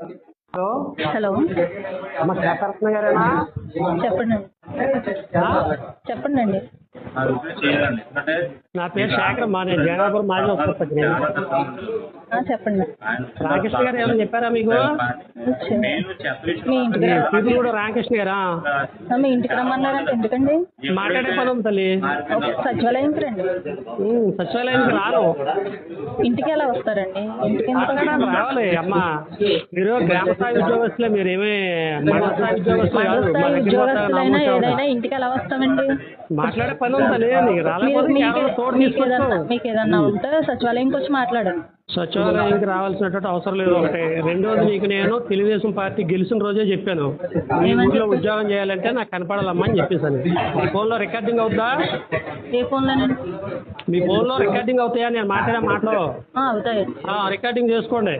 Hello. Hello. అమ్మ శేఖరత్న గారేనా? చెప్పండి? చెప్పండి అండి నా పేరు శేఖర్ అమ్మా నేను జగన్నాపురం మాజీ ఉపసర్పంచిని ఆ, చెప్పండి. రామకృష్ణ గారు ఏమైనా చెప్పారా మీకు? ఇది కూడా రామకృష్ణ గారా? మీ ఇంటికి రమ్మన్నారంటే ఎందుకండి? మాట్లాడే పని ఉంది తల్లి. ఓకే సచివాలయంకి రండి. సచివాలయానికి రాను. ఇంటికి ఎలా వస్తారండి? ఇంటికి రావాలి అమ్మా. మీరు గ్రామ స్థాయి ఉద్యోగస్తులే మీరు ఏమి మండల స్థాయి ఉద్యోగస్తులు కాదు. మా ఏదైనా. ఇంటికి ఎలా వస్తామండి? మాట్లాడే పని ఉంది మీకు ఏదన్నా ఉంటే సచివాలయంకి వచ్చి మాట్లాడండి సచివాలయానికి రావాల్సినటువంటి అవసరం లేదు. ఒకటి రెండోది మీకు నేను తెలుగుదేశం పార్టీ గెలిచిన రోజే చెప్పాను. మీ ఊళ్ళో ఉద్యోగం చేయాలంటే నాకు కనపడాలమ్మా అని చెప్పేసాను మీ ఫోన్లో రికార్డింగ్ అవుతుందా ఏ ఫోన్లోనండి మీ ఫోన్లో రికార్డింగ్ అవుతాయా? నేను మాట్లాడే మాటలు. అవుతాయి. రికార్డింగ్ చేసుకోండి.